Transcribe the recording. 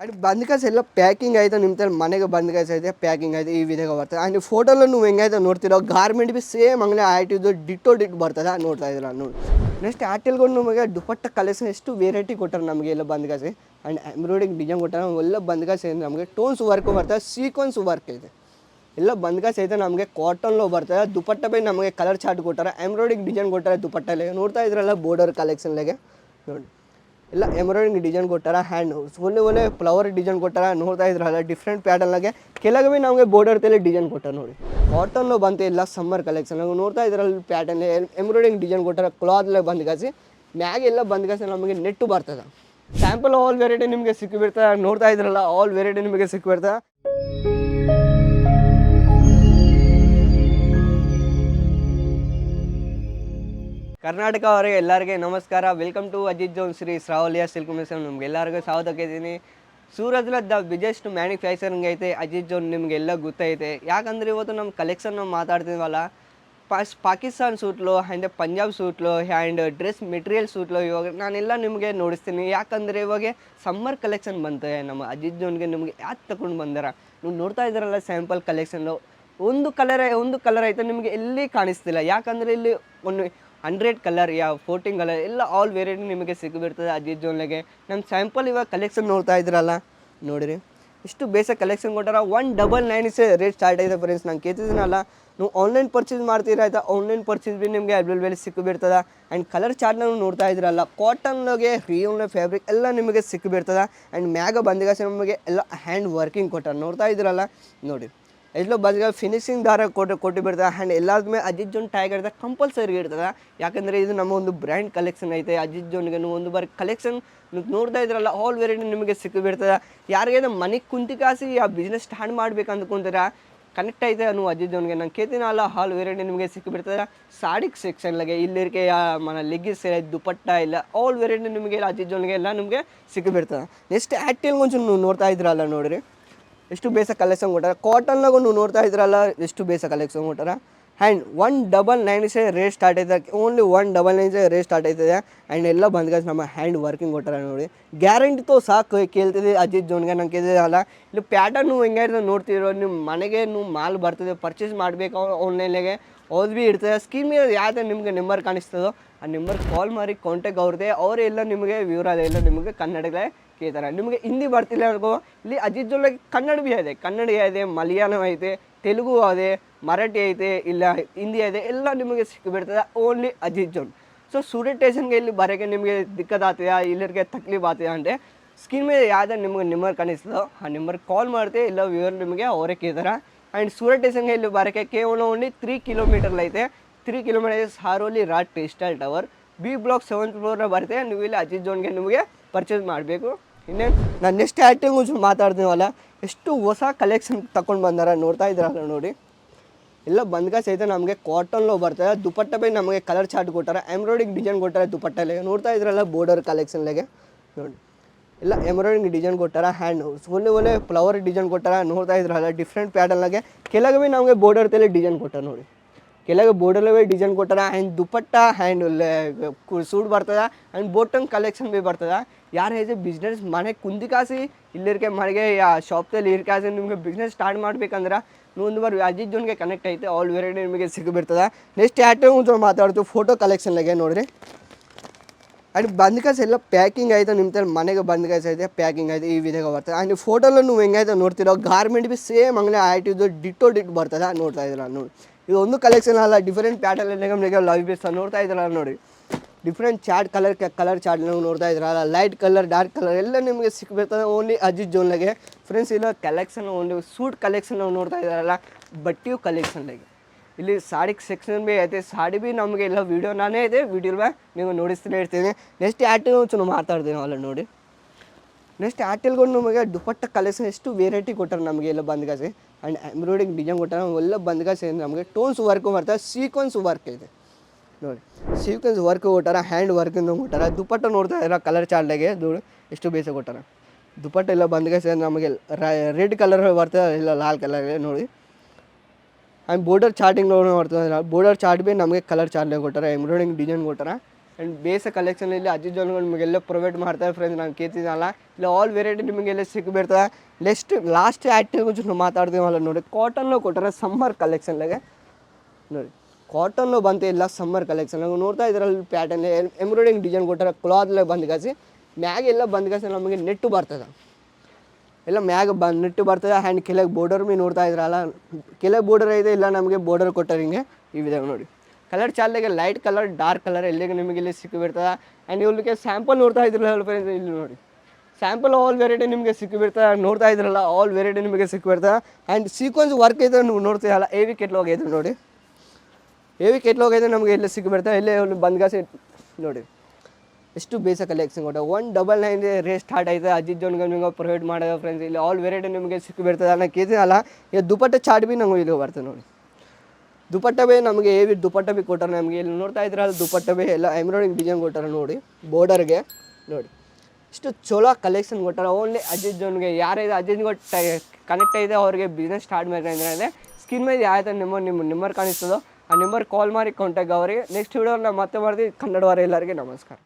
And బందికాయ ಎಲ್ಲ packing ಆಯಿತು? ನಿಮ್ತಲ್ಲಿ ಮನೆಗೆ ಬಂದ್ಕಾಯಿ ಐತೆ ಪ್ಯಾಕಿಂಗ್ ಆಯಿತು? ಈ ವಿಧಾಗ ಬರ್ತದೆ. ಆ್ಯಂಡ್ ಫೋಟೋಲೂ ನೀವು ಹೆಂಗಾಯ್ತು ನೋಡ್ತಿರೋ? ಗಾರ್ಮೆಂಟ್ ಬಿ ಸೇಮ್ ಹಂಗೆ ಆಯ್ತಿದ್ದು ಡಿಟ್ಟೋ ಡಿಟ್ ಬರ್ತದೆ. ನೋಡ್ತಾ ಇದ್ರ ನೋಡಿ. ನೆಕ್ಸ್ಟ್ ಆಟೆಲ್ಗೊಂಡು ನಮಗೆ ದುಪಟ್ಟ ಕಲೆಕ್ಷನ್ ಎಷ್ಟು ವೆರೈಟಿ ಕೊಟ್ಟಾರೆ ನಮಗೆ ಎಲ್ಲ ಬಂದ್ಕಾಯಿ ಆ್ಯಂಡ್ ಎಂಬ್ರಾಯ್ಡಿಂಗ್ ಡಿಸೈನ್ ಕೊಟ್ಟಾರೆ ಎಲ್ಲ ಬಂದ್ಕಾಯಿ ನಮಗೆ ಟೋನ್ಸ್ ವರ್ಕ್ ಬರ್ತದೆ ಸೀಕ್ವೆನ್ಸ್ ವರ್ಕ್ ಇದೆ. ಎಲ್ಲ ಬಂದ್ಕಾಯಿ ಐತೆ ನಮಗೆ. ಕಾಟನ್ಲೋ ಬರ್ತದೆ ದುಪಟ್ಟ ಬೈ ನಮಗೆ ಕಲರ್ ಚಾರ್ಟ್ ಕೊಟ್ಟಾರ. ಎಂಬ್ರಾಯ್ಡಿಂಗ್ ಡಿಸೈನ್ ಕೊಟ್ಟಾರೆ ದುಪಟ್ಟಲೆ ನೋಡ್ತಾ ಇದ್ರಲ್ಲ ಬೋರ್ಡರ್ ಕಲೆಕ್ಷನ್ಲೆಗೆ ನೋಡಿ. ಎಲ್ಲ ಎಂಬ್ರಾಯ್ಡಿಂಗ್ ಡಿಸೈನ್ ಕೊಟ್ಟಾರ ಹ್ಯಾಂಡ್ ಒಳ್ಳೆ ಒಳ್ಳೆ ಫ್ಲವರ್ ಡಿಸೈನ್ ಕೊಟ್ಟಾರ, ನೋಡ್ತಾ ಇದ್ರಲ್ಲ ಡಿಫ್ರೆಂಟ್ ಪ್ಯಾಟರ್ನಾಗೆ ಬಿ ನಮಗೆ ಬೋರ್ಡರ್ ತಲೆ ಡಿಸೈನ್ ಕೊಟ್ಟಾರ ನೋಡಿ. ಕಾಟನ್లో ಬಂತು, ಎಲ್ಲ ಸಮ್ಮರ್ ಕಲೆಕ್ಷನ್ ನಾವು ನೋಡ್ತಾ ಇದ್ರಲ್ಲಿ ಪ್ಯಾಟರ್ನ್ ಎಂಬ್ರಾಯ್ಡಿಂಗ್ ಡಿಸೈನ್ ಕೊಟ್ಟಾರ ಕ್ಲಾತ್ಲೆ ಎಲ್ಲ ಬಂದ್ಗಾಸಿ ನಮಗೆ ನೆಟ್ಟು ಬರ್ತದೆ. ಸ್ಯಾಂಪಲ್ ಆಲ್ ವೆರೈಟಿ ನಿಮಗೆ ಸಿಕ್ಕಿಬಿಡ್ತದೆ ನೋಡ್ತಾ ಇದ್ರಲ್ಲ ಆಲ್ ವೆರೈಟಿ ನಿಮಗೆ ಸಿಕ್ಕಿಬಿಡ್ತದೆ ಕರ್ನಾಟಕ ಅವರಿಗೆ ಎಲ್ಲರಿಗೆ ನಮಸ್ಕಾರ. Welcome to Ajit zone Shri ಶ್ರಾವಲಿಯ silk mission ನಿಮ್ಗೆ ಎಲ್ಲರಿಗೂ ಸಾವು ಇದ್ದೀನಿ ಸೂರಜ್ಲ ದ ಬಿಗ್ಗೆಸ್ಟ್ ಮ್ಯಾನುಫ್ಯಾಕ್ಚರಿಂಗ್ ಐತೆ ಅಜಿತ್ ಜೋನ್ ನಿಮಗೆಲ್ಲ ಗೊತ್ತೈತೆ. ಯಾಕಂದ್ರೆ ಇವತ್ತು ನಮ್ಮ ಕಲೆಕ್ಷನ್ ನಾವು ಮಾತಾಡ್ತೀವಲ್ಲ ಪಾಸ್ ಪಾಕಿಸ್ತಾನ್ ಸೂಟ್ಲು ಆ್ಯಂಡ್ ಪಂಜಾಬ್ ಸೂಟ್ಲು ಆ್ಯಂಡ್ ಡ್ರೆಸ್ ಮೆಟೀರಿಯಲ್ ಸೂಟ್ಲು ಇವಾಗ ನಾನೆಲ್ಲ ನಿಮಗೆ ನೋಡಿಸ್ತೀನಿ. ಯಾಕಂದರೆ ಇವಾಗ ಸಮ್ಮರ್ ಕಲೆಕ್ಷನ್ ಬಂತೆ ನಮ್ಮ ಅಜಿತ್ ಜೋನ್ಗೆ ನಿಮಗೆ ಯಾಕೆ ತಗೊಂಡು ಬಂದಾರ? ನೀವು ನೋಡ್ತಾ ಇದ್ದಾರಲ್ಲ ಸ್ಯಾಂಪಲ್ ಕಲೆಕ್ಷನ್ನು ಒಂದು ಕಲರ್ ಒಂದು ಕಲರ್ ಐತೆ ನಿಮಗೆ ಎಲ್ಲಿ ಕಾಣಿಸ್ತಿಲ್ಲ. ಯಾಕಂದರೆ ಇಲ್ಲಿ ಒಂದು ಹಂಡ್ರೆಡ್ ಕಲರ್ ಯಾವ ಫೋರ್ಟೀನ್ ಕಲರ್, ಎಲ್ಲ ಆಲ್ ವೆರೈಟಿ ನಿಮಗೆ ಸಿಕ್ಕಿಬಿಡ್ತದೆ ಅಜಿತ್ ಜೋನ್ಲೆಗೆ. ನಮ್ಮ ಸ್ಯಾಂಪಲ್ ಇವಾಗ ಕಲೆಕ್ಷನ್ ನೋಡ್ತಾ ಇದ್ರಲ್ಲ, ನೋಡಿರಿ. ಇಷ್ಟು ಬೇಸಿಕ್ ಕಲೆಕ್ಷನ್ ಕೊಟ್ಟಾರ one double nine is rate start ಆಗಿದೆ ಫ್ರೆಂಡ್ಸ್ ನಾನು ಕೇಳ್ತಿದ್ದೀನಲ್ಲ, ನೀವು ಆನ್ಲೈನ್ ಪರ್ಚೇಸ್ ಮಾಡ್ತೀರಾ ಆಯ್ತಾ ಆನ್ಲೈನ್ ಪರ್ಚೇಸ್ ಭೀ ನಿಮಗೆ ಅವೈಲೇಬಲ್ ಸಿಕ್ಕಿಬಿಡ್ತದೆ ಆ್ಯಂಡ್ ಕಲರ್ ಚಾರ್ಟ್ನ ನೋಡ್ತಾ ಇದ್ರಲ್ಲ ಕಾಟನ್ಗೆ ರಿಯೋನ್ ಫ್ಯಾಬ್ರಿಕ್ ಎಲ್ಲ ನಿಮಗೆ ಸಿಕ್ಕಿಬಿಡ್ತದೆ ಆ್ಯಂಡ್ ಮ್ಯಾಗ ಬಂದಿಗಾಸ ನಮಗೆ ಎಲ್ಲ ಹ್ಯಾಂಡ್ ವರ್ಕಿಂಗ್ ಕೊಟ್ಟಾರ. ನೋಡ್ತಾ ಇದ್ರಲ್ಲ ನೋಡಿ ಎಲ್ಲೋ ಬಂದಾಗ ಫಿನಿಶಿಂಗ್ ದಾರ ಕೊಟ್ಟು ಕೊಟ್ಟು ಬಿಡ್ತದೆ. ಆ್ಯಂಡ್ ಎಲ್ಲಾದ್ಮೇಲೆ ಅಜಿತ್ ಜೋನ್ ಇರ್ತದೆ ಕಂಪಲ್ಸರಿ ಇರ್ತದೆ. ಯಾಕಂದರೆ ಇದು ನಮ್ಮ ಒಂದು ಬ್ರ್ಯಾಂಡ್ ಕಲೆಕ್ಷನ್ ಐತೆ. ಅಜಿತ್ ಜೋನ್ಗೆ ಒಂದು ಬಾರಿ ಕಲೆಕ್ಷನ್ ನೋಡ್ತಾ ಇದ್ರಲ್ಲ ಆಲ್ ವೆರೈಟಿ ನಿಮಗೆ ಸಿಕ್ಕಿಬಿಡ್ತದೆ. ಯಾರಿಗೆ ಮನೆ ಮನೆಗೆ ಕುಂತಿ ಕಾಸಿ ಆ ಬಿಸ್ನೆಸ್ ಸ್ಟಾರ್ಟ್ ಮಾಡ್ಬೇಕು ಅಂದ್ಕೊಂತೀರ? ಕನೆಕ್ಟ್ ಐತೆ ನೀವು ಅಜಿತ್ ಜೋನ್ಗೆ. ನಾನು ಕೇಳ್ತೀನಲ್ಲ ಹಾಲ್ ವೆರೈಟಿ ನಿಮಗೆ ಸಿಕ್ಕಿಬಿಡ್ತದೆ. ಸಾಡಿಕ್ ಸೆಕ್ಷನ್ಲಾಗೆ ಇಲ್ಲಿರಿಕೆ ಮನ ಲೆಗ್ಗಿಸ್ ದುಪಟ್ಟ ಇಲ್ಲ ಆಲ್ ವೆರೈಟಿ ನಿಮಗೆ ಅಜಿತ್ ಜೋನ್ಗೆ ಎಲ್ಲ ನಿಮಗೆ ಸಿಕ್ಕಿಬಿಡ್ತದೆ. ನೆಕ್ಸ್ಟ್ ಆ್ಯಕ್ಟಿಲ್ ಒಂಚೂರು ನೋಡ್ತಾ ಇದ್ರಲ್ಲ ನೋಡ್ರಿ. ಎಷ್ಟು ಬೇಸ ಕಲೆಕ್ಷನ್ ಕೊಟ್ಟಾರ? ಕಾಟನ್ನಾಗೂ ನೀವು ನೋಡ್ತಾ ಇದ್ರಲ್ಲ, ಎಷ್ಟು ಬೇಸ ಕಲೆಕ್ಷನ್ ಕೊಟ್ಟಾರ? And one double nine say rate start ಆಯ್ತದೆ only one double nine say rate start ಆಯ್ತದೆ ಆ್ಯಂಡ್ ಎಲ್ಲ ಬಂದ್ಗ ನಮ್ಮ ಹ್ಯಾಂಡ್ ವರ್ಕಿಂಗ್ ಕೊಟ್ಟಾರ ನೋಡಿ. ಗ್ಯಾರಂಟಿ ತೋ ಸಾಕು ಕೇಳ್ತಿದ್ದೆ ಅಜಿತ್ ಜೋನ್ಗೆ, ನಂಗೆ ಕೇಳಿದಲ್ಲ ಇಲ್ಲಿ ಪ್ಯಾಟರ್ನ್ ಹೆಂಗೆ ನೋಡ್ತಿರೋ ನಿಮ್ಮ ಮನೆಗೆ ನೀವು ಮಾಲ್ ಬರ್ತದೆ ಪರ್ಚೇಸ್ ಮಾಡಬೇಕು ಆನ್ಲೈನ್ಗೆ ಅವ್ರು ಭೀ ಇರ್ತದೆ ಸ್ಕೀಮ್ ಯಾವುದೇ ನಿಮಗೆ ನಂಬರ್ ಕಾಣಿಸ್ತದೋ, ಆ ನಂಬರ್ ಕಾಲ್ ಮಾಡಿ ಕಾಂಟ್ಯಾಕ್ಟ್ ಅವ್ರದ್ದೇ ಅವರೆಲ್ಲ ನಿಮಗೆ, ವಿವರ ಎಲ್ಲ ನಿಮಗೆ ಕನ್ನಡಗಳೇ ಕೇಳ್ತಾರೆ. ನಿಮಗೆ ಹಿಂದಿ ಬರ್ತಿಲ್ಲ ಅನ್ಕೋ. ಇಲ್ಲಿ ಅಜಿತ್ ಜೋನ್ಗೆ ಕನ್ನಡ ಭೀ ಇದೆ. ಕನ್ನಡ ಇದೆ, ಮಲಯಾಳಂ ಐತೆ, ತೆಲುಗು ಇದೆ, ಮರಾಠಿ ಐತೆ, ಇಲ್ಲ ಹಿಂದಿ ಇದೆ, ಎಲ್ಲ ನಿಮಗೆ ಸಿಕ್ಕಿಬಿಡ್ತದೆ ಓನ್ಲಿ ಅಜಿತ್ ಜೋನ್ ಸೊ ಸೂರ್ಯ ಟೇಷನ್ಗೆ ಇಲ್ಲಿ ಬರೋಕ್ಕೆ ನಿಮಗೆ ದಿಕ್ಕತ್ ಆಗ್ತದಾ? ಇಲ್ಲರಿಗೆ ತಕ್ಲೀಫ್ ಆಗ್ತದೆ ಅಂದರೆ ಸ್ಕ್ರೀನ್ ಮೇಲೆ ಯಾವುದೇ ನಿಮಗೆ ನಂಬರ್ ಕಾಣಿಸ್ತದೋ, ಆ ನಂಬರ್ ಕಾಲ್ ಮಾಡ್ತೀವಿ. ಇಲ್ಲ ವಿವರ್ ನಿಮಗೆ, ಅವರೇ ಕೇಳ್ತಾರೆ. ಆ್ಯಂಡ್ ಸೂರ್ಯ ಟೇಷನ್ಗೆ ಇಲ್ಲಿ ಬರೋಕ್ಕೆ ಕೇವಲ ಓನ್ಲಿ ತ್ರೀ ಕಿಲೋಮೀಟರ್ ಐತೆ. Three kilometre Saroli rot textile tower B block seventh ಫ್ಲೋರ್ನ ಬರುತ್ತೆ. ನೀವು ಇಲ್ಲಿ ಅಜಿತ್ ಜೋನ್ಗೆ ನಿಮಗೆ ಪರ್ಚೇಸ್ ಮಾಡಬೇಕು. ಇನ್ನೇನು ನಾನು ನೆಕ್ಸ್ಟ್ ಆ್ಯಕ್ಟಿಂಗ್ ಒಂಚೂರು ಮಾತಾಡ್ತೀನಲ್ಲ ಎಷ್ಟು ಹೊಸ ಕಲೆಕ್ಷನ್ ತಗೊಂಡು ಬಂದಾರ ನೋಡ್ತಾ ಇದ್ರಲ್ಲ ನೋಡಿ. ಎಲ್ಲ ಬಂದ್ಗ ಸಹಿತ ನಮಗೆ ಕಾಟನ್ಲೋ ಬರ್ತದೆ, ದುಪಟ್ಟ ಬೈ ನಮಗೆ ಕಲರ್ ಚಾರ್ಟ್ ಕೊಟ್ಟಾರೆ ಎಂಬ್ರಾಯ್ಡಿಂಗ್ ಡಿಸೈನ್ ಕೊಟ್ಟಾರೆ ದುಪಟ್ಟಲ್ಲಿ ನೋಡ್ತಾ ಇದ್ರಲ್ಲ ಬೋರ್ಡರ್ ಕಲೆಕ್ಷನ್ಲೆಗೆ ನೋಡಿ. ಎಲ್ಲ ಎಂಬ್ರಾಯ್ಡಿಂಗ್ ಡಿಸೈನ್ ಕೊಟ್ಟಾರ ಹ್ಯಾಂಡ್ ಒಳ್ಳೆ ಒಳ್ಳೆ ಫ್ಲವರ್ ಡಿಸೈನ್ ಕೊಟ್ಟಾರ, ನೋಡ್ತಾ ಇದ್ರಲ್ಲ ಡಿಫ್ರೆಂಟ್ ಪ್ಯಾಟರ್ನಾಗೆ ಬಿ ನಮಗೆ ಬೋರ್ಡರ್ ತಲೆ ಡಿಸೈನ್ ಕೊಟ್ಟಾರ ನೋಡಿ. ಕೆಳಗೆ ಬೈ ಡಿಸೈನ್ ಕೊಟ್ಟಾರ ಆ್ಯಂಡ್ ದುಪಟ್ಟ ಹ್ಯಾಂಡ್ ಸೂಟ್ ಬರ್ತದೆ ಆ್ಯಂಡ್ ಬೋಟನ್ ಕಲೆಕ್ಷನ್ ಭೀ ಬರ್ತದ. ಯಾರು ಹೇಗೆ ಬಿಸ್ನೆಸ್ ಮನೆ ಕುಂದಿಕಾಸಿ ಇಲ್ಲಿರ್ಕೆ ಮನೆಗೆ ಯಾ ಶಾಪ್ದಲ್ಲಿ ಇರ್ಕಾಸಿ ನಿಮಗೆ ಬಿಸ್ನೆಸ್ ಸ್ಟಾರ್ಟ್ ಮಾಡ್ಬೇಕಂದ್ರೆ ಒಂದು ಬಾರಿ ಅಜಿತ್ ಜೋನ್ಗೆ ಕನೆಕ್ಟ್ ಐತೆ ಆಲ್ ವೆರೈಟಿ ನಿಮಗೆ ಸಿಗಬಿರ್ತದೆ ನೆಕ್ಸ್ಟ್ ಆ್ಯಕ್ಟಿವ್ ಒಂದು ಮಾತಾಡ್ತೀವಿ ಫೋಟೋ ಕಲೆಕ್ಷನ್ಲಾಗೆ ನೋಡ್ರಿ ಆ್ಯಂಡ್ ಬಂದ್ಕಾಸ್ ಎಲ್ಲ ಪ್ಯಾಕಿಂಗ್ ಆಯಿತು ನಿಮ್ಮ ತರ ಮನೆಗೆ ಬಂದ್ಕಾಸ್ ಐತೆ ಪ್ಯಾಕಿಂಗ್ ಆಯಿತು ಈ ವಿಧಾಗ ಬರ್ತದೆ ಆ್ಯಂಡ್ ಫೋಟೋలో ನೀವು ಹೆಂಗಾಯ್ತು ನೋಡ್ತಿರೋ ಗಾರ್ಮೆಂಟ್ ಬಿ ಸೇಮ್ ಹಂಗೆ ಆಯ್ತಿದ್ದು ಡಿಟ್ಟೋ ಡಿಟ್ ಬರ್ತದೆ ನೋಡ್ತಾ ಇದ್ದೀರ ನೋಡಿ ಇದೊಂದು ಕಲೆಕ್ಷನ್ ಅಲ್ಲ ಡಿಫ್ರೆಂಟ್ ಪ್ಯಾಟರ್ನ್ ನಿಮಗೆ ಲವ್ ಬೇಸ್ ನೋಡ್ತಾ ಇದ್ದೀರ ನೋಡಿ different chart colour colour chart ನೀವು ನೋಡ್ತಾ ಇದ್ರಲ್ಲ ಲೈಟ್ ಕಲರ್ ಡಾರ್ಕ್ ಕಲರ್ ಎಲ್ಲ ನಿಮಗೆ ಸಿಕ್ಬಿಡ್ತದೆ ಓನ್ಲಿ ಅಜಿತ್ ಜೋನ್ಲಾಗೆ ಫ್ರೆಂಡ್ಸ್ ಇಲ್ಲ ಕಲೆಕ್ಷನ್ ಓನ್ಲಿ ಸೂಟ್ ಕಲೆಕ್ಷನ್ ನಾವು ನೋಡ್ತಾ ಇದ್ದಾರಲ್ಲ, ಬಟ್ಟೆಯು ಕಲೆಕ್ಷನ್ಲಾಗೆ ಇಲ್ಲಿ ಸಾಡಿಗೆ ಸೆಕ್ಷನ್ ಭೀ ಐತೆ. ಸಾಡಿ ಭೀ ನಮಗೆ ಎಲ್ಲ ವೀಡಿಯೋ ನಾನೇ ಇದೆ ವೀಡಿಯೋ ನೀವು ನೋಡಿಸ್ತಾನೆ ಇರ್ತೀನಿ ನೆಕ್ಸ್ಟ್ ಆ್ಯಟಿಲ್ ಒಂಚೂರು ಮಾತಾಡ್ತೀನಿ ಅಲ್ಲ ನೋಡಿ. ನೆಕ್ಸ್ಟ್ ಆರ್ಟಿಲ್ಗಳು ನಮಗೆ ದುಪಟ್ಟ ಕಲೆಕ್ಷನ್ ಎಷ್ಟು ವೆರೈಟಿ ಕೊಟ್ಟಾರೆ ನಮಗೆ ಎಲ್ಲ ಬಂದ್ಗಾಸಿ. ಆ್ಯಂಡ್ ಎಂಬ್ರಾಯ್ಡಿಂಗ್ ಡಿಸೈನ್ ಕೊಟ್ಟಾರೆ ಎಲ್ಲ ಬಂದ್ಗಾಸಿ. ನಮಗೆ ಟೋನ್ಸ್ ವರ್ಕ್ ಬರ್ತದೆ ಸೀಕ್ವೆನ್ಸ್ ವರ್ಕ್ ಇದೆ. ನೋಡಿ. ಸೀಕ್ವೆನ್ಸ್ ವರ್ಕ್ ಕೊಟ್ಟಾರ, ಹ್ಯಾಂಡ್ ವರ್ಕಿಂದ ಕೊಟ್ಟಾರ, ದುಪ್ಪಟ್ಟ ನೋಡ್ತಾ ಇರೋ ಕಲರ್ ಚಾರ್ಟ್ಲಾಗೆ ದುಡ್ಡು ಎಷ್ಟು ಬೇಸ ಕೊಟ್ಟಾರ? ದುಪಟ್ಟೆ ಎಲ್ಲ ಸರ್ ನಮಗೆ ರೆಡ್ ಕಲರ್ ಬರ್ತದೆ ಇಲ್ಲ ಲಾಲ್ ಕಲರ್ ನೋಡಿ. ಆ್ಯಂಡ್ ಬೋರ್ಡರ್ ಚಾರ್ಟಿಂಗ್ ನೋಡಿ ಬರ್ತದೆ ಬೋರ್ಡರ್ ಚಾರ್ಟ್ ಭೀ ನಮಗೆ ಕಲರ್ ಚಾರ್ಟ್ಲಾಗೆ ಕೊಟ್ಟಾರ ಎಂಬ್ರಾಯ್ಡಿಂಗ್ ಡಿಸೈನ್ ಕೊಟ್ಟಾರ. ಆ್ಯಂಡ್ ಬೇಸ ಕಲೆಕ್ಷನಲ್ಲಿ ಅಜ್ಜಿ ಜೋನ್ಗಳು ನಿಮಗೆಲ್ಲ ಪ್ರೊವೈಡ್ ಮಾಡ್ತಾರೆ ಫ್ರೆಂಡ್ಸ್ ನಾನು ಕೇಳ್ತಿದ್ದಲ್ಲ ಇಲ್ಲ ಆಲ್ ವೆರೈಟಿ ನಿಮಗೆಲ್ಲ ಸಿಕ್ಬಿಡ್ತದೆ? ನೆಕ್ಸ್ಟ್ ಲಾಸ್ಟ್ ಆ್ಯಕ್ಟಿವ್ ಮಾತಾಡ್ತೀವಲ್ಲ ನೋಡಿ ಕಾಟನ್ನು ಕೊಟ್ಟರೆ ಸಮ್ಮರ್ ಕಲೆಕ್ಷನ್ಲಾಗೆ ನೋಡಿ. ಕಾಟನ್ನು ಬಂತು ಇಲ್ಲ ಸಮ್ಮರ್ ಕಲೆಕ್ಷನ್ ನಾವು ನೋಡ್ತಾ ಇದ್ರಲ್ಲಿ ಪ್ಯಾಟರ್ನ್ ಎಂಬ್ರಾಯ್ಡಿಂಗ್ ಡಿಸೈನ್ ಕೊಟ್ಟಾರೆ ಕ್ಲಾತ್ಲೆ ಬಂದು ಕಾಸಿ, ಮ್ಯಾಗ್ ಎಲ್ಲ ಬಂದು ಕಾಸಿ ನಮಗೆ ನೆಟ್ಟು ಬರ್ತದೆ. ಎಲ್ಲ ಮ್ಯಾಗ ಬ ನೆಟ್ಟು ಬರ್ತದೆ ಆ್ಯಂಡ್ ಕೆಳಗೆ ಬೋರ್ಡರ್ ಮೀ ನೋಡ್ತಾ ಇದ್ರಲ್ಲ, ಕೆಳಗೆ ಬೋರ್ಡರ್ ಇದೆ ಇಲ್ಲ ನಮಗೆ ಬೋರ್ಡರ್ ಕೊಟ್ಟರೆ ಹಿಂಗೆ ಇವಿದೆ ನೋಡಿ. ಕಲರ್ ಚಾಲ್ದಾಗೆ ಲೈಟ್ ಕಲರ್ ಡಾರ್ಕ್ ಕಲರ್ ಎಲ್ಲಿಗೆ ನಿಮಗೆ ಇಲ್ಲಿ ಸಿಕ್ಕಿಬಿಡ್ತದೆ? ಆ್ಯಂಡ್ ಇವ್ರಿಗೆ ಸ್ಯಾಂಪಲ್ ನೋಡ್ತಾ ಇದ್ರಲ್ಲ ಫ್ರೆಂಡ್ಸ್ ಇಲ್ಲಿ ನೋಡಿ. ಸ್ಯಾಂಪಲ್ ಆಲ್ ವೆರೈಟಿ ನಿಮಗೆ ಸಿಕ್ಕಿಬಿಡ್ತದೆ, ನೋಡ್ತಾ ಇದ್ರಲ್ಲ ಆಲ್ ವೆರೈಟಿ ನಿಮಗೆ ಸಿಕ್ಕಿಬಿಡ್ತದೆ. ಆ್ಯಂಡ್ ಸೀಕ್ವೆನ್ಸ್ ವರ್ಕ್ ಇದೆ ನೀವು ನೋಡ್ತೀರಲ್ಲ ಎ ವಿ ಕೆಟ್ಲಾಗ್ ಇದೆ ನೋಡಿ. ಹೆವಿ ಕೆಟ್ಲಾಗ್ ಇದೆ ನಮಗೆ ಎಲ್ಲ ಸಿಗ್ಬಿಡ್ತಾ ಎಲ್ಲೇ ಬಂದ್ಗಾಸಿ ನೋಡಿ. ಎಷ್ಟು ಬೇಸ ಕಲೆಕ್ಷನ್ ಕೊಟ್ಟ one double nine rate start ಆಯ್ತು. ಅಜಿತ್ ಜೋನ್ಗೆ ನಿಮಗೆ ಪ್ರೊವೈಡ್ ಮಾಡೋದು ಫ್ರೆಂಡ್ಸ್ ಇಲ್ಲಿ ಆಲ್ ವೆರೈಟಿ ನಿಮಗೆ ಸಿಕ್ಕಿಬಿಡ್ತದೆ ಅನ್ನೋ ಕೇಜಿ ಅಲ್ಲ. ಈಗ ದುಪಟ್ಟ ಚಾಟ್ ಬಿ ನಂಗೆ ಇಲ್ಲಿ ಬರ್ತದೆ ನೋಡಿ. ದುಪಟ್ಟ ಬೇ ನಮಗೆ ಏವಿ ದುಪಟ್ಟ ಬಿ ಕೊಟ್ಟಾರೆ ನಮಗೆ. ಇಲ್ಲಿ ನೋಡ್ತಾ ಇದ್ರಲ್ಲ ದುಪಟ್ಟ ಬೇ ಎಲ್ಲ ಎಂಬ್ರಾಯ್ಡಿಂಗ್ ಡಿಸೈನ್ ಕೊಟ್ಟಾರೆ ನೋಡಿ. ಬೋರ್ಡರ್ಗೆ ನೋಡಿ. ಇಷ್ಟು ಚಲೋ ಕಲೆಕ್ಷನ್ ಕೊಟ್ಟಾರೆ. ಓನ್ಲಿ ಅಜಿತ್ ಜೋನ್ಗೆ ಯಾರಿದೆ ಅಜಿತ್ ಕನೆಕ್ಟ್ ಆಗಿದೆ ಅವ್ರಿಗೆ ಬಿಸ್ನೆಸ್ ಸ್ಟಾರ್ಟ್ ಮಾಡ್ಕೊಂಡ್ರೆ ಸ್ಕಿನ್ ಮೇಲೆ ಯಾವ ಥರ ನಿಮ್ಮ ನಿಮ್ಮ ನಂಬರ್ ಕಾಣಿಸ್ತದೋ ಆ ನಂಬರ್ ಕಾಲ್ ಮಾಡಿ ಕಾಂಟ್ಯಾಕ್ಟ್ ಅವ್ರಿ ನೆಕ್ಸ್ಟ್ ವೀಡಿಯೋ ನಾವು ಮತ್ತೆ ಮಾಡ್ತೀವಿ ಕನ್ನಡವಾರ ಎಲ್ಲರಿಗೆ ನಮಸ್ಕಾರ.